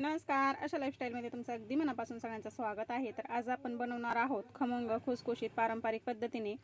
नमस्कार. अशा लाईफस्टाईलमध्ये तुमचं अगदी मनापासून सगळ्यांचं स्वागत आहे. तर आज आपण बनवणार आहोत खमंग खुसखुशीत पारंपरिक पद्धतीने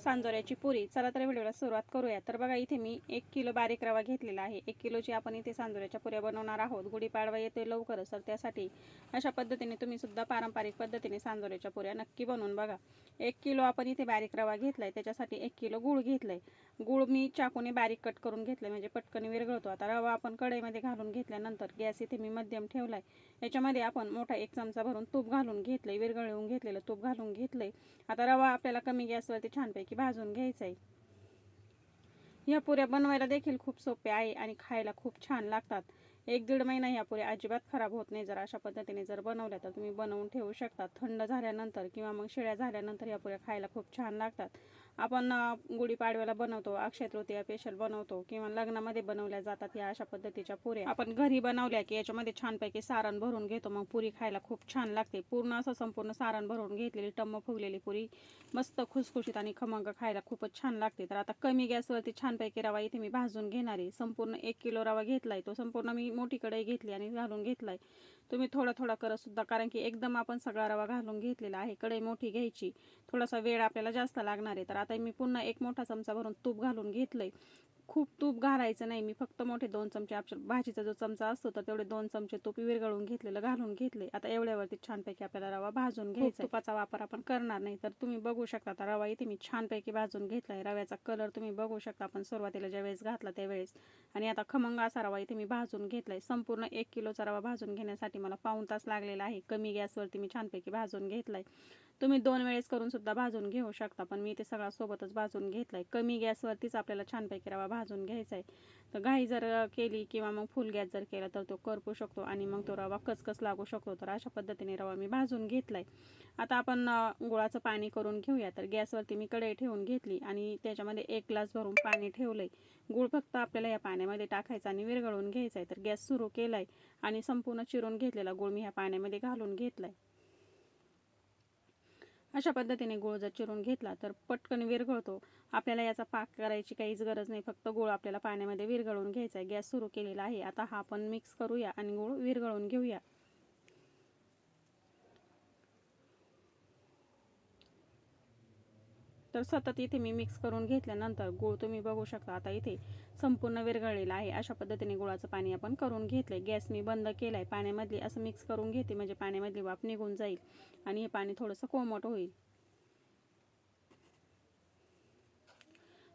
सांजोऱ्याची पुरी. चला तर व्हिडिओला सुरुवात करूया. तर बघा इथे मी एक किलो बारीक रवा घेतलेला आहे. एक किलोची आपण इथे सांजोऱ्याच्या पुऱ्या बनवणार आहोत. गुढीपाडवा येते लवकरच तर त्यासाठी अशा पद्धतीने तुम्ही सुद्धा पारंपरिक पद्धतीने सांजोऱ्याच्या पुऱ्या नक्की बनवून बघा. एक किलो आपण इथे बारीक रवा घेतलाय. त्याच्यासाठी एक किलो गूळ आहे गूळ मी चाकूने बारीक कट करून घेतलाय म्हणजे पटकन विरघळतो. आता रवा आपण कढईमध्ये घालून घेतल्यानंतर गॅस इथे मी मध्यम ठेवलाय. याच्यामध्ये आपण मोठा एक चमचा भरून तूप घालून घेतलंय. विरघळवून घेतलेलं तूप घालून घेतलंय. आता रवा आपल्याला कमी गॅसवरती छानपैकी भाजून घ्यायचं आहे ह्या पुऱ्या बनवायला देखील खूप सोपे आहे आणि खायला खूप छान लागतात. एक दीड महिना ह्या पुऱ्या अजिबात खराब होत नाही. जर अशा पद्धतीने जर बनवल्या तर तुम्ही बनवून ठेवू शकता. थंड झाल्यानंतर किंवा मग शिळ्या झाल्यानंतर ह्या पुऱ्या खायला खूप छान लागतात. आपण गुढीपाडव्याला बनवतो अक्षय तृतीया स्पेशल बनवतो किंवा लग्नामध्ये बनवल्या जातात या अशा पद्धतीच्या पुऱ्या. आपण घरी बनवल्या की याच्यामध्ये छानपैकी सारण भरून घेतो मग पुरी खायला खूप छान लागते. पूर्ण असं संपूर्ण सारण भरून घेतलेली टम्म फुगलेली पुरी मस्त खुसखुशीत आणि खमंग खायला खूपच छान लागते. तर आता कमी गॅसवरती छानपैकी रवा इथे मी भाजून घेणार. आहे संपूर्ण एक किलो रवा घेतलाय तो संपूर्ण मी मोठी कढई घेतली आणि घालून घेतलाय. तुम्ही थोडा थोडा करत सुद्धा कारण की एकदम आपण सगळा रवा घालून घेतलेला आहे कढई मोठी घ्यायची. थोडासा वेळ आपल्याला जास्त लागणार आहे. तर आता मी पुन्हा एक मोठा चमचा भरून तूप घालून घेतलंय. खूप तूप घालायचं नाही. मी फक्त मोठे दोन चमचे आपल्या भाजीचा जो चमचा असतो तर तेवढे दोन चमचे तूप विरघळून घेतलेलं घालून घेतले. आता एवढ्यावरती छानपैकी आपल्याला रवा भाजून घ्यायचा तुपाचा वापर आपण करणार नाही तर तुम्ही बघू शकता आता रवा इथे मी छानपैकी भाजून घेतलाय रव्याचा कलर तुम्ही बघू शकता आपण सुरुवातीला ज्यावेळेस घातला त्यावेळेस. आणि आता खमंग असा रवा इथे मी भाजून घेतलाय संपूर्ण एक किलोचा रवा भाजून घेण्यासाठी मला पाऊण तास लागलेला आहे. कमी गॅसवरती मी छानपैकी भाजून घेतलाय तुम्ही दोन वेळेस करून सुद्धा भाजून घेऊ शकता पण मी ते सगळा सोबतच भाजून घेतलाय. कमी गॅसवरतीच आपल्याला छानपैकी रवा भाजून घ्यायचा आहे तर घाई जर केली किंवा मग फुल गॅस जर केला तर तो करपू शकतो आणि मग तो रवा कचकच लागू शकतो. तर अशा पद्धतीने रवा मी भाजून घेतलाय. आता आपण गुळाचं पाणी करून घेऊया. तर गॅसवरती मी कढई ठेवून घेतली आणि त्याच्यामध्ये एक ग्लास भरून पाणी ठेवलंय. गुळ फक्त आपल्याला या पाण्यामध्ये टाकायचा आणि विरघळून घ्यायचा आहे तर गॅस सुरू केलाय आणि संपूर्ण चिरून घेतलेला गुळ मी ह्या पाण्यामध्ये घालून घेतलाय. अशा पद्धतीने गुळ जर चिरून घेतला तर पटकन विरघळतो. आपल्याला याचा पाक करायची काहीच गरज नाही. फक्त गुळ आपल्याला पाण्यामध्ये विरघळून घ्यायचा आहे. गॅस सुरू केलेला आहे. आता हा आपण मिक्स करूया आणि गुळ विरघळून घेऊया. तर सतत इथे मी मिक्स करून घेतल्यानंतर गूळ तुम्ही बघू शकता. आता इथे संपूर्ण विरघळलेला आहे. अशा पद्धतीने गुळाचं पाणी आपण करून घेतलंय. गॅस मी बंद केलाय. पाण्यामधली असं मिक्स करून घेते. म्हणजे पाण्यामधली वाफ निघून जाईल. आणि हे पाणी थोडंसं कोमट होईल.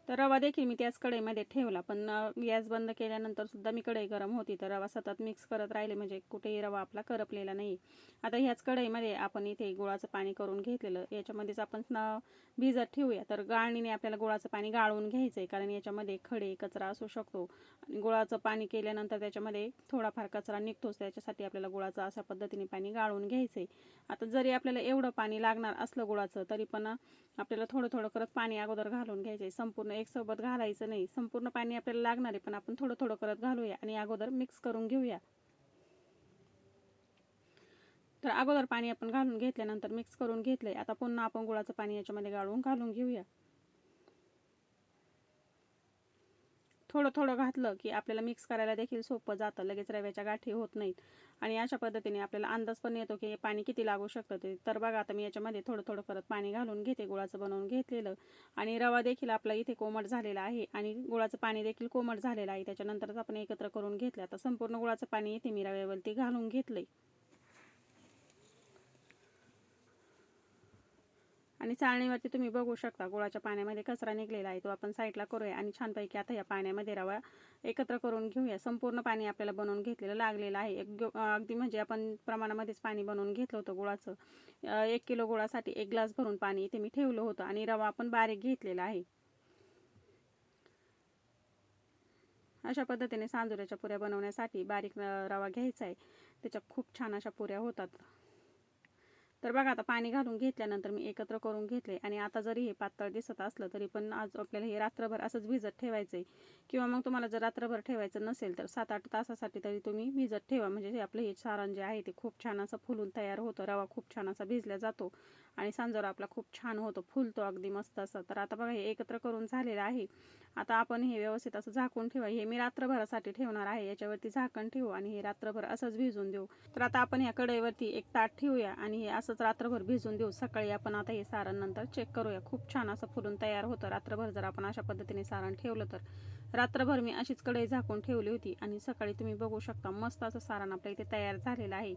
तर रवा देखील मी त्याच कढईमध्ये ठेवला. पण गॅस बंद केल्यानंतर सुद्धा मी कढई गरम होती. तर रवा सतत मिक्स करत राहिले. म्हणजे कुठेही रवा आपला करपलेला नाही. आता ह्याच कढईमध्ये आपण इथे गुळाचं पाणी करून घेतलेलं. याच्यामध्येच आपण भिजत ठेवूया. तर गाळणीने आपल्याला गुळाचं पाणी गाळून घ्यायचं आहे कारण याच्यामध्ये खडे कचरा असू शकतो. आणि गुळाचं पाणी केल्यानंतर त्याच्यामध्ये थोडाफार कचरा निघतोच. त्याच्यासाठी आपल्याला गुळाचं अशा पद्धतीने पाणी गाळून घ्यायचं आहे आता जरी आपल्याला एवढं पाणी लागणार असलं गुळाचं तरी पण आपल्याला थोडं थोडं करत पाणी अगोदर घालून घ्यायचं आहे संपूर्ण एक सोबत घालायचं नाही. संपूर्ण पाणी आपल्याला लागणार आहे पण आपण थोडं थोडं करत घालूया आणि अगोदर मिक्स करून घेऊया. तर अगोदर पाणी आपण घालून घेतल्यानंतर मिक्स करून घेतलंय. आता पुन्हा आपण गुळाचं पाणी याच्यामध्ये गाळून घालून घेऊया. थोडं थोडं घातलं की आपल्याला मिक्स करायला देखील सोपं जातं. लगेच रव्याच्या गाठी होत नाहीत. आणि अशा पद्धतीने आपल्याला अंदाज पण येतो की हे पाणी किती लागू शकतं ते. तर बघा आता मी याच्यामध्ये थोडं थोडं परत पाणी घालून घेते गुळाचं बनवून घेतलेलं. आणि रवा देखील आपला इथे कोमट झालेला आहे आणि गुळाचं पाणी देखील कोमट झालेलं आहे. त्याच्यानंतरच आपण एकत्र करून घेतलं. आता संपूर्ण गुळाचं पाणी इथे मी रव्यावरती घालून घेतलंय. आणि चाळणीवरती तुम्ही बघू शकता गुळाच्या पाण्यामध्ये कचरा निघलेला आहे. तो आपण साईडला करूया आणि छानपैकी आता या पाण्यामध्ये रवा एकत्र करून घेऊया. संपूर्ण पाणी आपल्याला बनवून घेतलेलं लागलेलं आहे. एक अगदी म्हणजे आपण प्रमाणामध्येच पाणी बनवून घेतलं होतं गुळाचं. एक किलो गुळासाठी एक ग्लास भरून पाणी इथे मी ठेवलं होतं आणि रवा आपण बारीक घेतलेला आहे. अशा पद्धतीने सांजुऱ्याच्या पुऱ्या बनवण्यासाठी बारीक रवा घ्यायचा आहे. त्याच्या खूप छान अशा पुऱ्या होतात. तर बघा आता पाणी घालून घेतल्यानंतर मी एकत्र करून घेतले. आणि आता जरी हे पातळ दिसत असलं तरी पण आज आपल्याला हे रात्रभर असंच भिजत ठेवायचं आहे किंवा मग तुम्हाला जर रात्रभर ठेवायचं नसेल तर सात आठ तासासाठी तरी तुम्ही भिजत ठेवा. म्हणजे हे आपलं हे सारण जे आहे ते खूप छान असं फुलून तयार होतं. रवा खूप छान असा भिजला जातो. आणि सांजोरा आपला खूप छान होतो. फुलतो अगदी मस्त असं. तर आता बघा हे एकत्र करून झालेलं आहे. आता आपण हे व्यवस्थित असं झाकून ठेवा. हे मी रात्रभरासाठी ठेवणार आहे. याच्यावरती झाकण ठेवू आणि हे रात्रभर असंच भिजून देऊ. तर आता आपण या कढईवरती एक ताट ठेवूया आणि हे असंच रात्रभर भिजून देऊ. सकाळी आपण आता हे सारण नंतर चेक करूया. खूप छान असं फुलून तयार होतं रात्रभर. जर आपण अशा पद्धतीने सारण ठेवलं तर. रात्रभर मी अशीच कढई झाकून ठेवली होती आणि सकाळी तुम्ही बघू शकता मस्त असं सारण आपल्या इथे तयार झालेलं आहे.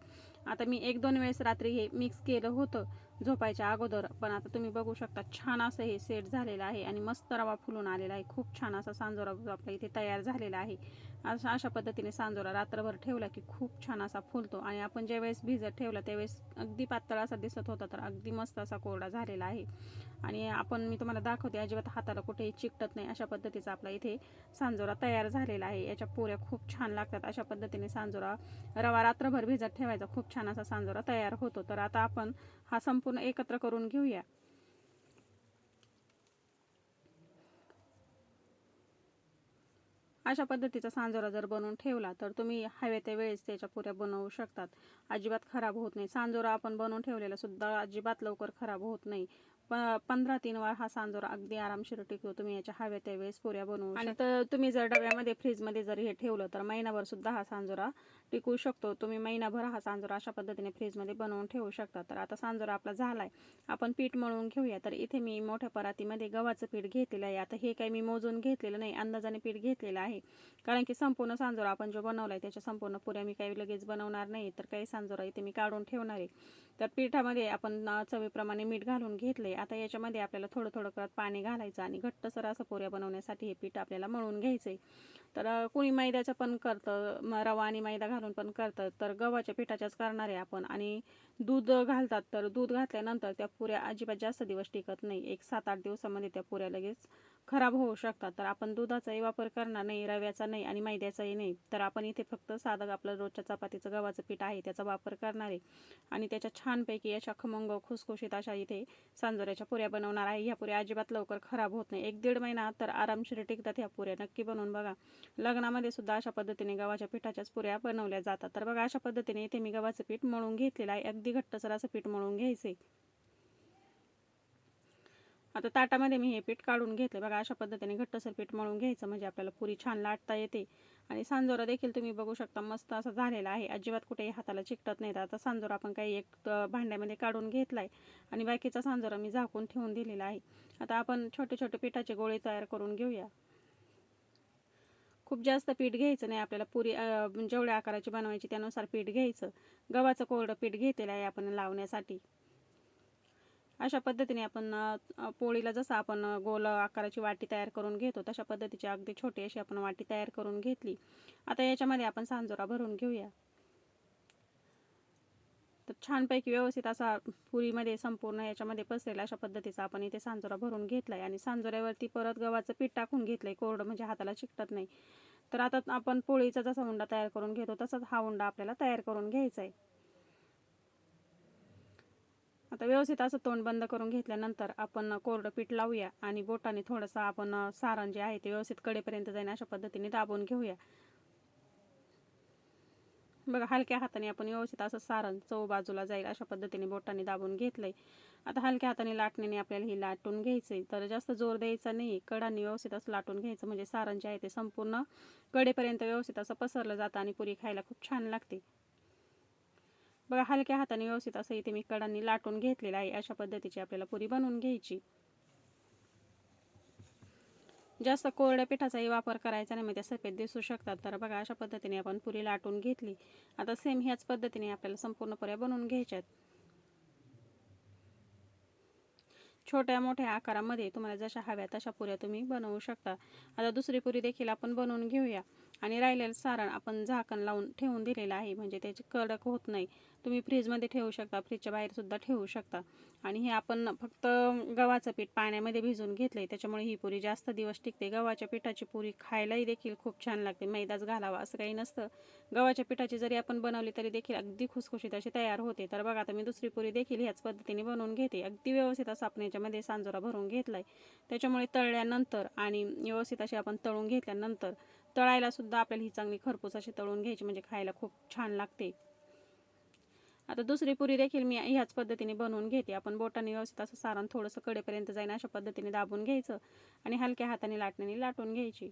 आता मी एक दोन वेळेस रात्री हे मिक्स केलं होतं झोपायच्या अगोदर. पण आता तुम्ही बघू शकता छान असं हे सेट झालेलं आहे आणि मस्त रवा फुलून आलेला आहे. खूप खूप छान असा सांजोरा आपल्या इथे तयार झालेला आहे. अशा अशा पद्धतीने सांजोरा रात्रभर ठेवला की खूप छान असा फुलतो आणि आपण ज्यावेळेस भिजत ठेवला त्यावेळेस अगदी पातळ असा दिसत होता तर अगदी मस्त असा कोरडा झालेला आहे. आणि आपण मी तुम्हाला दाखवते अजिबात हाताला कुठेही चिकटत नाही अशा पद्धतीचा आपला इथे सांजोरा तयार झालेला आहे. याच्या पोऱ्या खूप छान लागतात. अशा पद्धतीने सांजोरा रवा रात्रभर भिजत ठेवायचा खूप छान असा सांजोरा तयार होतो. तर आता आपण हा संपूर्ण एकत्र करून घेऊया. अशा पद्धतीचा सांजोरा जर बनवून ठेवला तर तुम्ही हव्या त्या वेळेस त्याच्या पुऱ्या बनवू शकतात. अजिबात खराब होत नाही. सांजोरा आपण बनवून ठेवलेला सुद्धा अजिबात लवकर खराब होत नाही. प पंधरा तीन वार हा सांजोरा अगदी आरामशीर टिकतो. तुम्ही याच्या हव्या त्या वेळेस पुऱ्या बनवू आणि तर तुम्ही जर डब्यामध्ये फ्रीजमध्ये जर हे ठेवलं तर महिनाभर सुद्धा हा सांजोरा टिकू शकतो. तुम्ही महिनाभर हा सांजोरा अशा पद्धतीने फ्रीजमध्ये बनवून ठेवू शकता. तर आता सांजोरा आपला झालाय. आपण पीठ मळून घेऊया. तर इथे मी मोठ्या परातीमध्ये गव्हाचं पीठ घेतलेलं आहे. आता हे काही मी मोजून घेतलेलं नाही अंदाजाने पीठ घेतलेलं आहे. कारण की संपूर्ण सांजोरा आपण जो बनवला आहे त्याच्या संपूर्ण पुऱ्या मी काही लगेच बनवणार नाही. तर काही सांजोरा इथे मी काढून ठेवणार आहे. तर पिठामध्ये आपण चवीप्रमाणे मीठ घालून घेतले आता याच्यामध्ये आपल्याला थोडं थोडं करत पाणी घालायचं आणि घट्टसर असं पोऱ्या बनवण्यासाठी हे पीठ आपल्याला मळून घ्यायचं आहे तर कोणी मैद्याचं पण करतं रवा आणि मैदा घालून पण करतं तर गव्हाच्या पिठाच्याच करणार आहे आपण आणि दूध घालतात. तर दूध घातल्यानंतर त्या पुऱ्या अजिबात जास्त दिवस टिकत नाही. एक सात आठ दिवसामध्ये त्या पुऱ्या लगेच खराब होऊ शकतात. तर आपण दुधाचाही वापर करणार नाही रव्याचा नाही आणि मैद्याचाही नाही. तर आपण इथे फक्त साधं आपलं रोजच्या चपातीचं गव्हाचं पीठ आहे त्याचा वापर करणार आहे. आणि त्याच्या छानपैकी अशा खमंग खुसखुशीत अशा इथे सांजोऱ्याच्या पुऱ्या बनवणार आहे. ह्या पुऱ्या अजिबात लवकर खराब होत नाही. एक दीड महिना तर आरामशीर टिकतात ह्या पुऱ्या. नक्की बनवून बघा. लग्नामध्ये सुद्धा अशा पद्धतीने गव्हाच्या पिठाच्याच पुऱ्या बनवल्या जातात. तर बघा अशा पद्धतीने इथे मी गव्हाचं पीठ मळून घेतलेलं आहे. अगदी घट्टसर असं पीठ मळून घ्यायचे आता ताटामध्ये मी हे पीठ काढून घेतलं बघा अशा पद्धतीने घट्टसर पीठ मळून घ्यायचं म्हणजे आपल्याला पुरी छान लाटता येते. आणि सांजोरा देखील तुम्ही बघू शकता मस्त असा झालेला आहे. अजिबात कुठेही हाताला चिकटत नाही. आता सांजोरा आपण काही एक भांड्यामध्ये काढून घेतलाय. आणि बाकीचा सांजोरा मी झाकून ठेवून दिलेला आहे. आता आपण छोटे छोटे पिठाचे गोळे तयार करून घेऊया. खूप जास्त पीठ घ्यायचं नाही. आपल्याला पुरी जेवढ्या आकाराची बनवायची त्यानुसार पीठ घ्यायचं. गव्हाचं कोरडं पीठ घेतलेलं आहे आपण लावण्यासाठी. अशा पद्धतीने आपण पोळीला जसं आपण गोल आकाराची वाटी तयार करून घेतो तशा पद्धतीची अगदी छोटी अशी आपण वाटी तयार करून घेतली. आता याच्यामध्ये आपण सांजोरा भरून घेऊया. तर छानपैकी व्यवस्थित असा पुरीमध्ये संपूर्ण याच्यामध्ये पसरेल अशा पद्धतीचा आपण इथे सांजोरा भरून घेतलाय. आणि सांजोऱ्यावरती परत गव्हाचं पीठ टाकून घेतलंय कोरडं म्हणजे हाताला चिकटत नाही. तर आता आपण पोळीचा जसा हुंडा तयार करून घेतो तसाच हा हुंडा आपल्याला तयार करून घ्यायचा आहे आता व्यवस्थित असं तोंड बंद करून घेतल्यानंतर आपण कोरडं पीठ लावूया आणि बोटाने थोडंसं आपण सारण जे आहे ते व्यवस्थित कडेपर्यंत जाईन अशा पद्धतीने दाबून घेऊया. बघा हलक्या हाताने आपण व्यवस्थित असं सारण चव बाजूला जाईल अशा पद्धतीने बोटाने दाबून घेतलंय. आता हलक्या हाताने लाटण्याने आपल्याला ही लाटून घ्यायचंय. तर जास्त जोर द्यायचा नाही. कडाने व्यवस्थित असं लाटून घ्यायचं. म्हणजे सारण जे आहे ते संपूर्ण कडेपर्यंत व्यवस्थित असं पसरलं जातं आणि पुरी खायला खूप छान लागते. बघा हलक्या हाताने व्यवस्थित असं इथे मी कडांनी लाटून घेतलेलं आहे. अशा पद्धतीची आपल्याला पुरी बनवून घ्यायची. जास्त कोरड्या पिठाचाही वापर करायचा नाही म्हणजे सफेद दिसू शकतात. तर बघा अशा पद्धतीने आपण पुरी लाटून घेतली. आता सेम ह्याच पद्धतीने आपल्याला संपूर्ण पुऱ्या बनवून घ्यायच्यात. छोट्या मोठ्या आकारामध्ये तुम्हाला जशा हव्या तशा पुऱ्या तुम्ही बनवू शकता. आता दुसरी पुरी देखील आपण बनवून घेऊया. आणि राहिलेलं सारण आपण झाकण लावून ठेवून दिलेलं आहे. म्हणजे त्याची कडक होत नाही. तुम्ही फ्रीजमध्ये ठेवू शकता फ्रीजच्या बाहेरसुद्धा ठेवू शकता. आणि हे आपण फक्त गव्हाचं पीठ पाण्यामध्ये भिजून घेतलं आहे त्याच्यामुळे ही पुरी जास्त दिवस टिकते. गव्हाच्या पिठाची पुरी खायलाही देखील खूप छान लागते. मैदाच घालावा असं काही नसतं. गव्हाच्या पिठाची जरी आपण बनवली तरी देखील अगदी खुसखुशीत अशी तयार होते. तर बघा आता मी दुसरी पुरी देखील ह्याच पद्धतीने बनवून घेते. अगदी व्यवस्थित असं आपण याच्यामध्ये सांजोरा भरून घेतला आहे त्याच्यामुळे तळल्यानंतर आणि व्यवस्थित अशी आपण तळून घेतल्यानंतर तळायला सुद्धा आपल्याला ही चांगली खरपूस अशी तळून घ्यायची म्हणजे खायला खूप छान लागते. आता दुसरी पुरी देखील मी ह्याच पद्धतीने बनवून घेते. आपण बोटाने व्यवस्थित असं सारण थोडंसं कडेपर्यंत जाईन अशा पद्धतीने दाबून घ्यायचं आणि हलक्या हाताने लाटण्याने लाटून घ्यायची.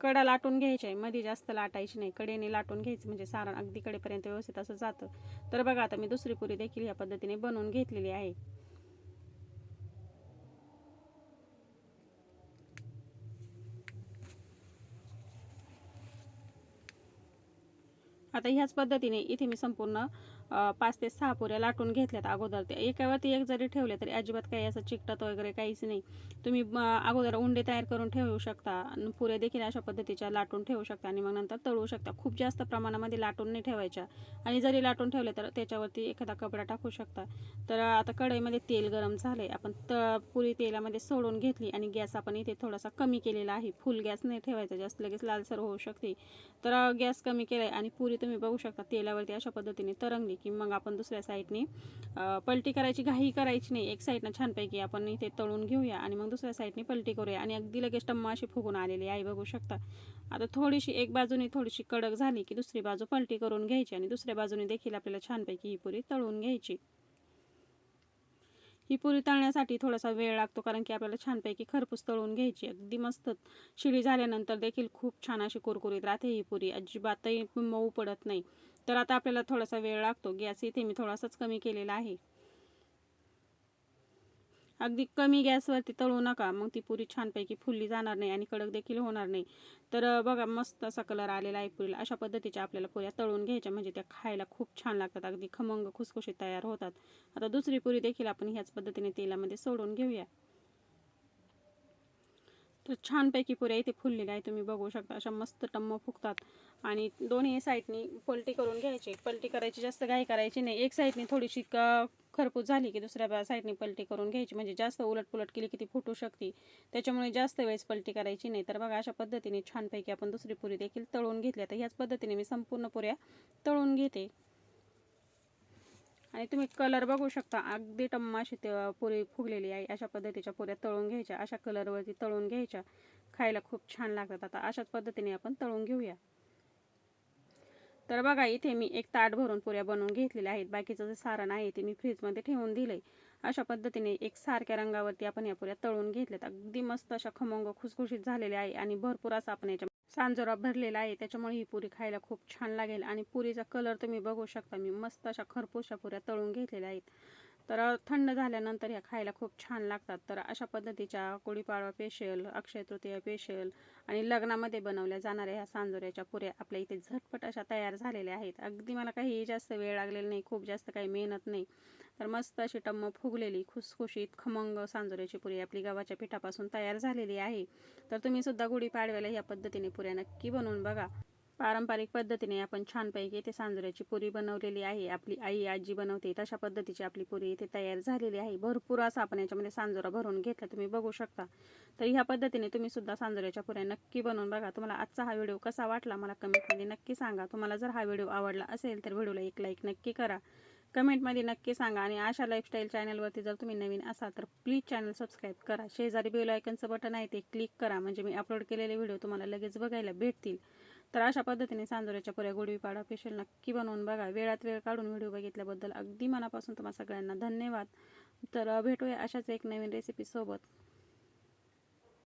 कडा लाटून घ्यायची आहे मध्ये जास्त लाटायची नाही. कडेने लाटून घ्यायचं म्हणजे सारण अगदी कडेपर्यंत व्यवस्थित असं जातं. तर बघा आता मी दुसरी पुरी देखील ह्या पद्धतीने बनवून घेतलेली आहे. आता ह्याच पद्धतीने इथे मी संपूर्ण पाच ते सहा पुऱ्या लाटून घेतल्यात अगोदर. ते एकावरती एक जरी ठेवले तरी अजिबात काही असं चिकटत वगैरे काहीच नाही. तुम्ही अगोदर उंडे तयार करून ठेवू शकता आणि पुऱ्या देखील अशा पद्धतीच्या लाटून ठेवू शकता आणि मग नंतर तळू शकता. खूप जास्त प्रमाणामध्ये लाटून नाही ठेवायच्या. आणि जरी लाटून ठेवले तर त्याच्यावरती एखादा कपडा टाकू शकता. तर आता कढईमध्ये तेल गरम झाले आपण त पुरी तेलामध्ये सोडून घेतली आणि गॅस आपण इथे थोडासा कमी केलेला आहे. फुल गॅस नाही ठेवायचा. जास्त लगेच लालसर होऊ शकते. तर गॅस कमी केला आहे आणि पुरी तुम्ही बघू शकता तेलावरती अशा पद्धतीने तरंगली. की मग आपण दुसऱ्या साईडने पलटी करायची घाई करायची नाही. एक साईडनं छानपैकी आपण इथे तळून घेऊया आणि मग दुसऱ्या साईडने पलटी करूया आणि अगदी लगेच टम्मा अशी फुगून आलेली आहे. बघू शकता. आता थोडीशी एक बाजूने थोडीशी कडक झाली की दुसरी बाजू पलटी करून घ्यायची आणि दुसऱ्या बाजूने देखील आपल्याला छानपैकी ही पुरी तळून घ्यायची. ही पुरी तळण्यासाठी थोडासा वेळ लागतो कारण की आपल्याला छानपैकी खरपूस तळून घ्यायची. अगदी मस्त शिडी झाल्यानंतर देखील खूप छान अशी कुरकुरीत राहते ही पुरी. अजिबातही मऊ पडत नाही. तर आता आपल्याला थोडासा वेळ लागतो. गॅस इथे मी थोडासाच कमी केलेला आहे. अगदी कमी गॅसवरती तळू नका. मग ती पुरी छानपैकी फुलली जाणार नाही आणि कडक देखील होणार नाही. तर बघा मस्त असा कलर आलेला आहे पुरीला. अशा पद्धतीच्या आपल्याला पुऱ्या तळून घ्यायच्या. म्हणजे त्या खायला खूप छान लागतात. अगदी खमंग खुसखुशीत तयार होतात. आता दुसरी पुरी देखील आपण ह्याच पद्धतीने तेलामध्ये सोडून घेऊया. तर छानपैकी पुऱ्या इथे फुललेल्या आहे तुम्ही बघू शकता. अशा मस्त टम्म फुगतात. आणि दोन्ही साईडनी पलटी करून घ्यायची. पलटी करायची जास्त घाई करायची नाही. एक साईडनी थोडीशी क खरपूस झाली की दुसऱ्या साईडनी पलटी करून घ्यायची. म्हणजे जास्त उलटपुलट केली की ती फुटू शकते. त्याच्यामुळे जास्त वेळेस पलटी करायची नाही. तर बघा अशा पद्धतीने छानपैकी आपण दुसरी पुरी देखील तळून घेतली तर ह्याच पद्धतीने मी संपूर्ण पुऱ्या तळून घेते. आणि तुम्ही कलर बघू शकता. अगदी टम्माशी ते पुरी फुगलेली आहे. अशा पद्धतीच्या पुऱ्या तळून घ्यायच्या. अशा कलरवरती तळून घ्यायच्या. खायला खूप छान लागतात. आता अशाच पद्धतीने आपण तळून घेऊया. तर बघा इथे मी एक ताट भरून पुऱ्या बनवून घेतलेल्या आहेत. बाकीचं जे सारण आहे ते मी फ्रीजमध्ये ठेवून दिलंय. अशा पद्धतीने एक सारख्या रंगावरती आपण या पुऱ्या तळून घेतल्यात. अगदी मस्त अशा खमंग खुसखुशीत झालेल्या आहे आणि भरपूर असा आपण याच्या सांजोरा भरलेला आहे. त्याच्यामुळे ही पुरी खायला खूप छान लागेल. आणि पुरीचा कलर तुम्ही बघू शकता. मी मस्त अशा खरपूसच्या पुऱ्या तळून घेतलेल्या आहेत. तर थंड झाल्यानंतर ह्या खायला खूप छान लागतात. तर अशा पद्धतीच्या गुढीपाडवा पेशल अक्षय तृतीया आणि लग्नामध्ये बनवल्या जाणाऱ्या ह्या सांजोऱ्याच्या पुऱ्या आपल्या इथे झटपट अशा तयार झालेल्या आहेत. अगदी मला काही जास्त वेळ लागलेला नाही खूप जास्त काही मेहनत नाही. तर मस्त अशी टम्म फुगलेली खुसखुशीत खमंग सांजोऱ्याची पुरी आपली गव्हाच्या पिठापासून तयार झालेली आहे. तर तुम्ही सुद्धा गुढीपाडव्याला या पद्धतीने पुऱ्या नक्की बनवून बघा. पारंपरिक पद्धतीने आपण छानपैकी इथे सांजोऱ्याची पुरी बनवलेली आहे. आपली आई आजी बनवते तशा पद्धतीची आपली पुरी इथे तयार झालेली आहे. भरपूर असा आपण याच्यामध्ये सांजोरा भरून घेतला तुम्ही बघू शकता. तर ह्या पद्धतीने तुम्ही सुद्धा सांजोऱ्याच्या पुऱ्या नक्की बनवून बघा. तुम्हाला आजचा हा व्हिडिओ कसा वाटला मला कमेंटमध्ये नक्की सांगा. तुम्हाला जर हा व्हिडिओ आवडला असेल तर व्हिडिओला एक लाईक नक्की करा. कमेंटमध्ये नक्की सांगा आणि अशा लाईफस्टाईल चॅनलवरती जर तुम्ही नवीन असाल तर प्लीज चॅनल सबस्क्राईब करा. शेजारी बेल आयकनचं बटन आहे ते क्लिक करा. म्हणजे मी अपलोड केलेले व्हिडिओ तुम्हाला लगेच बघायला भेटतील. तर अशा पद्धतीने सांजोऱ्याच्या पुऱ्या गुढीपाडा स्पेशल नक्की बनवून बघा. वेळात वेळ काढून व्हिडिओ बघितल्याबद्दल अगदी मनापासून तुम्हाला सगळ्यांना धन्यवाद. तर भेटूया अशाच एक नवीन रेसिपीसोबत